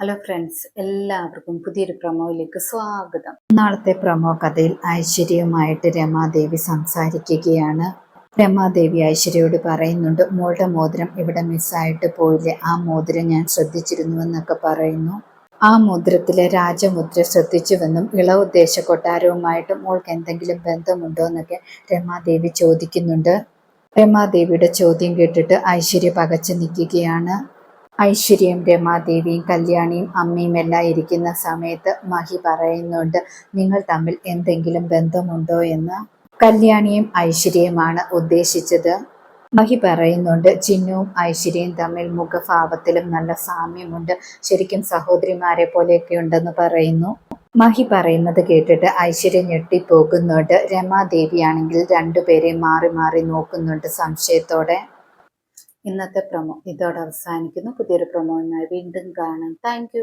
Hello friends എല്ലാവർക്കും പുതിയൊരു പ്രമോയിലേക്ക് സ്വാഗതം. നാളത്തെ പ്രമോ കഥയിൽ ഐശ്വര്യവുമായിട്ട് രമാദേവി സംസാരിക്കുകയാണ്. രമാദേവി ഐശ്വര്യയോട് പറയുന്നുണ്ട് മോളുടെ മോതിരം ഇവിടെ മിസ്സായിട്ട് പോയില്ലേ? ആ മോതിരം ഞാൻ ശ്രദ്ധിച്ചിരുന്നു എന്നൊക്കെ പറയുന്നു. ആ മോതിരത്തിലെ രാജമുദ്ര ശ്രദ്ധിച്ചുവെന്നും ഇളവുദ്ദേശ കൊട്ടാരവുമായിട്ട് മോൾക്ക് എന്തെങ്കിലും ബന്ധമുണ്ടോ എന്നൊക്കെ രമാദേവി ചോദിക്കുന്നുണ്ട്. രമാദേവിയുടെ ചോദ്യം കേട്ടിട്ട് ഐശ്വര്യ പകച്ചു നിൽക്കുകയാണ്. ഐശ്വര്യം രമാദേവിയും കല്യാണിയും അമ്മയും എല്ലാം ഇരിക്കുന്ന സമയത്ത് മഹി പറയുന്നുണ്ട് നിങ്ങൾ തമ്മിൽ എന്തെങ്കിലും ബന്ധമുണ്ടോ എന്ന്? കല്യാണിയും ഐശ്വര്യമാണ് ഉദ്ദേശിച്ചത്. മഹി പറയുന്നുണ്ട് ചിന്നുവും ഐശ്വര്യയും തമ്മിൽ മുഖഭാവത്തിലും നല്ല സാമ്യമുണ്ട്. ശരിക്കും സഹോദരിമാരെ പോലെയൊക്കെ ഉണ്ടെന്ന് പറയുന്നു. മഹി പറയുന്നത് കേട്ടിട്ട് ഐശ്വര്യ ഞെട്ടിപ്പോകുന്നുണ്ട്. രമാദേവിയാണെങ്കിൽ രണ്ടുപേരെയും മാറി മാറി നോക്കുന്നുണ്ട് സംശയത്തോടെ. ഇന്നത്തെ പ്രൊമോ ഇതോടെ അവസാനിക്കുന്നു. പുതിയൊരു പ്രൊമോയുമായി വീണ്ടും കാണാം. താങ്ക്